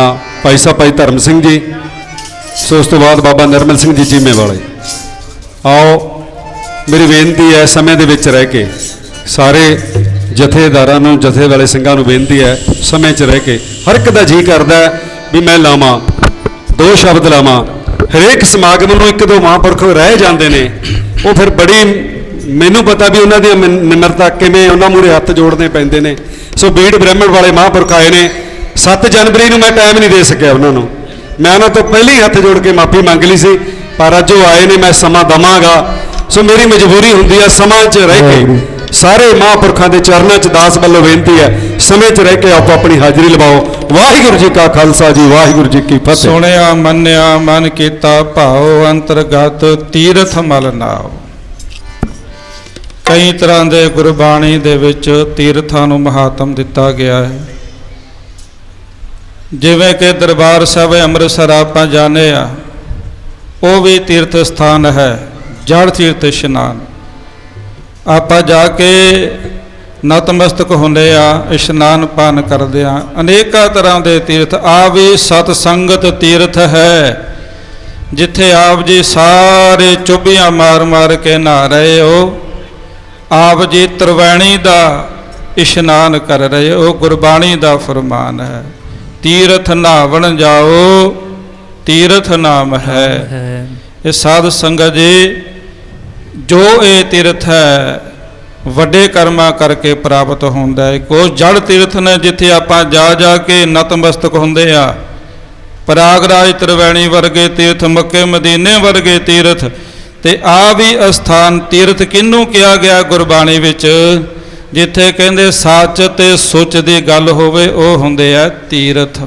ਰਾਣਾ ਭਾਈ ਸਾਹਿਬ, ਭਾਈ ਧਰਮ ਸਿੰਘ ਜੀ ਸੋ ਉਸ ਤੋਂ ਬਾਅਦ ਬਾਬਾ ਨਿਰਮਲ ਸਿੰਘ ਜੀ ਜੀਮੇ ਵਾਲੇ। ਆਓ, ਮੇਰੀ ਬੇਨਤੀ ਹੈ ਸਮੇਂ ਦੇ ਵਿੱਚ ਰਹਿ ਕੇ, ਸਾਰੇ ਜਥੇਦਾਰਾਂ ਨੂੰ ਜਥੇ ਵਾਲੇ ਸਿੰਘਾਂ ਨੂੰ ਬੇਨਤੀ ਹੈ ਸਮੇਂ 'ਚ ਰਹਿ ਕੇ, ਹਰ ਇੱਕ ਦਾ ਜੀ ਕਰਦਾ ਵੀ ਮੈਂ ਲਾਵਾਂ, ਦੋ ਸ਼ਬਦ ਲਾਵਾਂ। ਹਰੇਕ ਸਮਾਗਮ ਨੂੰ ਇੱਕ ਦੋ ਮਹਾਂਪੁਰਖ ਰਹਿ ਜਾਂਦੇ ਨੇ। ਉਹ ਫਿਰ ਬੜੀ ਮੈਨੂੰ ਪਤਾ ਵੀ ਉਹਨਾਂ ਦੀ ਨਿਮਰਤਾ ਕਿਵੇਂ ਉਹਨਾਂ ਮੂਰੇ ਹੱਥ ਜੋੜਨੇ ਪੈਂਦੇ ਨੇ। ਸੋ ਬੀੜ ਬ੍ਰਾਹਮਣ ਵਾਲੇ ਮਹਾਂਪੁਰਖ ਆਏ ਨੇ। 7 ਜਨਵਰੀ ਨੂੰ ਮੈਂ ਟਾਈਮ ਨਹੀਂ ਦੇ ਸਕਿਆ ਉਹਨਾਂ ਨੂੰ। ਮੈਂ ਉਹਨਾਂ ਤੋਂ ਪਹਿਲਾਂ ਹੀ ਹੱਥ ਜੋੜ ਕੇ ਮਾਫੀ ਮੰਗ ਲਈ ਸੀ ਪਰ ਅੱਜ ਉਹ ਆਏ ਨੇ ਮੈਂ ਸਮਾਂ ਦਵਾਂਗਾ। ਸੋ ਮੇਰੀ ਮਜਬੂਰੀ ਹੁੰਦੀ ਹੈ ਸਮਾਂ 'ਚ ਰਹਿ ਕੇ ਸਾਰੇ ਮਹਾਂਪੁਰਖਾਂ ਦੇ ਚਰਨਾਂ 'ਚ ਦਾਸ ਵੱਲੋਂ ਬੇਨਤੀ ਹੈ ਸਮੇਂ 'ਚ ਰਹਿ ਕੇ ਆਪੋ ਆਪਣੀ ਹਾਜ਼ਰੀ ਲਵਾਓ। ਵਾਹਿਗੁਰੂ ਜੀ ਕਾ ਖਾਲਸਾ ਜੀ ਵਾਹਿਗੁਰੂ ਜੀ ਕੀ ਫਤਿਹ। ਸੁਣਿਆ ਮੰਨਿਆ ਮਨ ਕੀਤਾ ਭਾਉ ਅੰਤਰਗਤ ਤੀਰਥ ਮਲ ਨਾਉ। ਕਈ ਤਰ੍ਹਾਂ ਦੇ ਗੁਰਬਾਣੀ ਦੇ ਵਿੱਚ ਤੀਰਥਾਂ ਨੂੰ ਮਹਾਤਮ ਦਿੱਤਾ ਗਿਆ ਹੈ। ਜਿਵੇਂ ਕਿ ਦਰਬਾਰ ਸਾਹਿਬ ਅੰਮ੍ਰਿਤਸਰ ਆਪਾਂ ਜਾਣੇ ਆ, ਉਹ ਵੀ ਤੀਰਥ ਸਥਾਨ ਹੈ, ਜੜ ਤੀਰਥ ਇਸ਼ਨਾਨ। ਆਪਾਂ ਜਾ ਕੇ ਨਤਮਸਤਕ ਹੁੰਦੇ ਆ, ਇਸ਼ਨਾਨ ਪਾਨ ਕਰਦੇ ਆ, ਅਨੇਕਾਂ ਤਰ੍ਹਾਂ ਦੇ ਤੀਰਥ, ਆ ਵੀ ਸਤ ਸੰਗਤ ਤੀਰਥ ਹੈ, ਜਿੱਥੇ ਆਪ ਜੀ ਸਾਰੇ ਚੁੱਭੀਆਂ ਮਾਰ ਮਾਰ ਕੇ ਨਹਾ ਰਹੇ ਹੋ, ਆਪ ਜੀ ਤਰਵੈਣੀ ਦਾ ਇਸ਼ਨਾਨ ਕਰ ਰਹੇ ਹੋ, ਗੁਰਬਾਣੀ ਦਾ ਫਰਮਾਨ ਹੈ। ਤੀਰਥ ਨਹਾਵਣ ਜਾਓ ਤੀਰਥ ਨਾਮ ਹੈ। ਇਹ ਸਾਧ ਸੰਗਤ ਜੀ ਜੋ ਇਹ ਤੀਰਥ ਹੈ ਵੱਡੇ ਕਰਮਾਂ ਕਰਕੇ ਪ੍ਰਾਪਤ ਹੁੰਦਾ ਹੈ। ਕੋ ਜੜ ਤੀਰਥ ਨੇ ਜਿੱਥੇ ਆਪਾਂ ਜਾ ਜਾ ਕੇ ਨਤਮਸਤਕ ਹੁੰਦੇ ਆ। ਪ੍ਰਾਗਰਾਜ ਤਰਵੈਣੀ ਵਰਗੇ ਤੀਰਥ ਮੱਕੇ ਮਦੀਨੇ ਵਰਗੇ ਤੀਰਥ ਤੇ ਆ ਵੀ ਅਸਥਾਨ ਤੀਰਥ ਕਿਹਨੂੰ ਕਿਹਾ ਗਿਆ ਗੁਰਬਾਣੀ ਵਿੱਚ? ਜਿੱਥੇ ਕਹਿੰਦੇ ਸੱਚ ਤੇ ਸੁੱਚ ਦੀ ਗੱਲ ਹੋਵੇ, ਉਹ ਹੁੰਦੇ ਆ ਤੀਰਥ।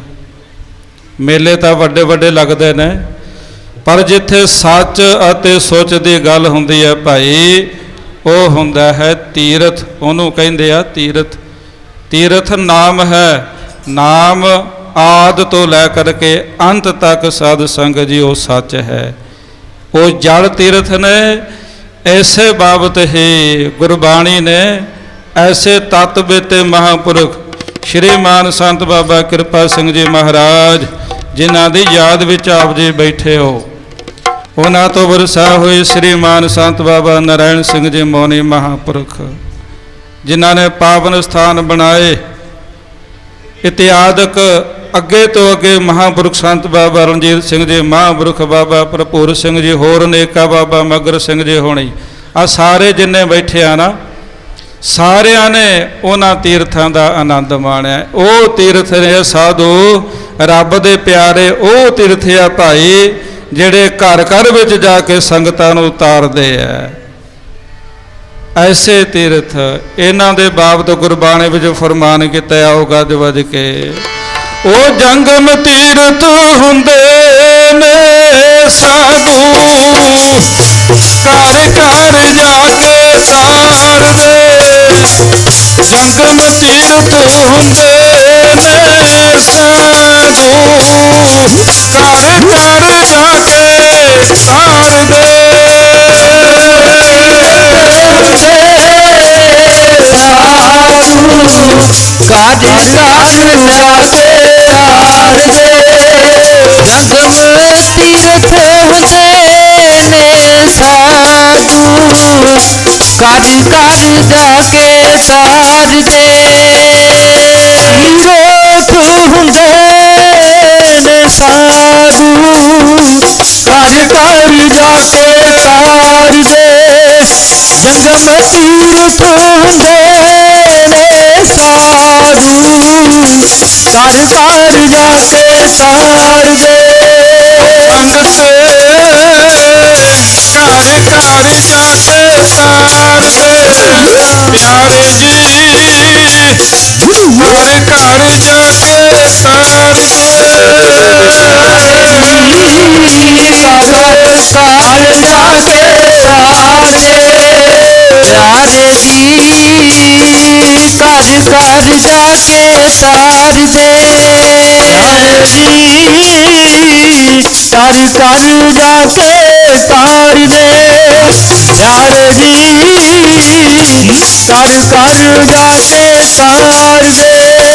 ਮੇਲੇ ਤਾਂ ਵੱਡੇ ਵੱਡੇ ਲੱਗਦੇ ਨੇ, ਪਰ ਜਿੱਥੇ ਸੱਚ ਅਤੇ ਸੁੱਚ ਦੀ ਗੱਲ ਹੁੰਦੀ ਹੈ ਭਾਈ, ਉਹ ਹੁੰਦਾ ਹੈ ਤੀਰਥ। ਉਹਨੂੰ ਕਹਿੰਦੇ ਆ ਤੀਰਥ। ਤੀਰਥ ਨਾਮ ਹੈ, ਨਾਮ ਆਦ ਤੋਂ ਲੈ ਕਰਕੇ ਅੰਤ ਤੱਕ ਸਾਧ ਸੰਗ ਜੀ, ਉਹ ਸੱਚ ਹੈ। ਉਹ ਜਲ ਤੀਰਥ ਨੇ ਐਸੇ ਬਾਬਤ ਹੀ ਗੁਰਬਾਣੀ ਨੇ ਐਸੇ ਤਤ ਤੇ ਮਹਾਪੁਰਖ ਸ਼੍ਰੀਮਾਨ ਸੰਤ ਬਾਬਾ ਕਿਰਪਾ ਸਿੰਘ ਜੀ ਮਹਾਰਾਜ, ਜਿਨ੍ਹਾਂ ਦੀ ਯਾਦ ਵਿੱਚ ਆਪ ਜੀ ਬੈਠੇ ਹੋ। ਉਹਨਾਂ ਤੋਂ ਵਰਸਾ ਹੋਏ ਸ਼੍ਰੀਮਾਨ ਸੰਤ ਬਾਬਾ ਨਰਾਇਣ ਸਿੰਘ ਜੀ ਮੌਨੀ ਮਹਾਪੁਰਖ, ਜਿਨ੍ਹਾਂ ਨੇ ਪਾਵਨ ਸਥਾਨ ਬਣਾਏ। ਇਤਿਆਦਕ ਅੱਗੇ ਤੋਂ ਅੱਗੇ ਮਹਾਪੁਰਖ ਸੰਤ ਬਾਬਾ ਰਣਜੀਤ ਸਿੰਘ ਜੀ, ਮਹਾਪੁਰਖ ਬਾਬਾ ਭਰਪੂਰ ਸਿੰਘ ਜੀ, ਹੋਰ ਨੇਕਾ ਬਾਬਾ ਮਗਰ ਸਿੰਘ ਜੀ ਹੋਣੀ। ਆ ਸਾਰੇ ਜਿੰਨੇ ਬੈਠੇ ਆ ਨਾ ਸਾਰਿਆਂ ਨੇ ਉਹਨਾਂ ਤੀਰਥਾਂ ਦਾ ਆਨੰਦ ਮਾਣਿਆ। ਉਹ ਤੀਰਥ ਨੇ ਸਾਧੂ, ਰੱਬ ਦੇ ਪਿਆਰੇ, ਉਹ ਤੀਰਥ ਆ ਭਾਈ, ਜਿਹੜੇ ਘਰ ਘਰ ਵਿੱਚ ਜਾ ਕੇ ਸੰਗਤਾਂ ਨੂੰ ਉਤਾਰਦੇ ਆ। ਐਸੇ ਤੀਰਥ ਇਹਨਾਂ ਦੇ ਬਾਬਤ ਗੁਰਬਾਣੀ ਵਿੱਚ ਫਰਮਾਨ ਕੀਤਾ ਆਉਗਾ ਗੱਜ ਵੱਜ ਕੇ। ਉਹ ਜੰਗਮ ਤੀਰਥ ਹੁੰਦੇ ਨੇ ਸਾਧੂ। ਘਰ ਘਰ ਜਾ ਕੇ ਸਾਰਦੇ ਜੰਗਮ ਤੀਰਥ ਹੁੰਦੇ ਨੇ ਸਾਧੂ ਘਰ ਘਰ ਜਾ ਕੇ ਕਾਜ ਕਾਜ ਲਾਗੇ ਹਾਰਦੇ ਜਗਮ ਤੀਰਥ ਹੁੰਦੇ ਨੇ ਸਾਧੂ ਕਾਜ ਕਾਜ ਜਾ ਕੇ ਸਾਰਦੇ ਹੀਰੋਖ ਹੁੰਦੇ ਨੇ ਸਾਧੂ ਕਾਜ ਕਾਜ ਜਾ ਕੇ ਸਾਰਦੇ ਜਗਮ ਤੀਰਥ ਹੁੰਦੇ ਨੇ ਸਾਧੂ ਘਰ ਘਰ ਜਾ ਕੇ ਸਾਰਦੇ ਸੰਗਤ ਘਰ ਘਰ ਜਾ ਕੇ ਸਾਰਦੇ ਪਿਆਰੇ ਸਾਰਦੇ ਸਾਲ ਜਾ ਕੇ ਸਾਰਦੇ ਰਾਜੇ ਜੀ। ਘਰ ਘਰ ਜਾ ਕੇ ਸਾਰਦੇ ਰਾਜੇ ਜੀ ਘਰ ਘਰ ਜਾ ਕੇ ਸਾਰਦੇ ਯਾਰ ਜੀ ਘਰ ਘਰ ਜਾ ਕੇ ਸਾਰਦੇ ਦੇ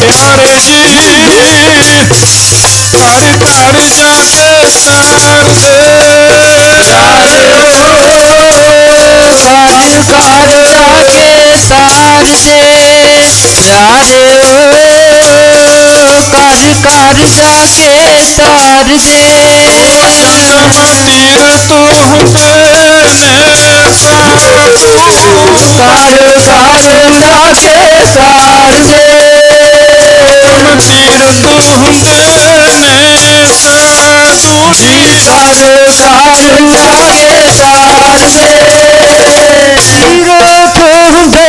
ਪਿਆਰੇ ਜੀ ਘਰ ਘਰ ਸਾਧੂ ਕਾਰ ਕਾਰ ਜਾ ਕੇ ਸਾਰ ਦੇ ਮੰਡੀਰ ਤੂੰ ਹੁੰਦੇ ਨੇ ਸਾਧੂ ਜੀ ਕਾਰ ਕਾਰ ਜਾ ਕੇ ਸਾਰ ਦੇ ਹੀਰੋ ਹੁੰਦੇ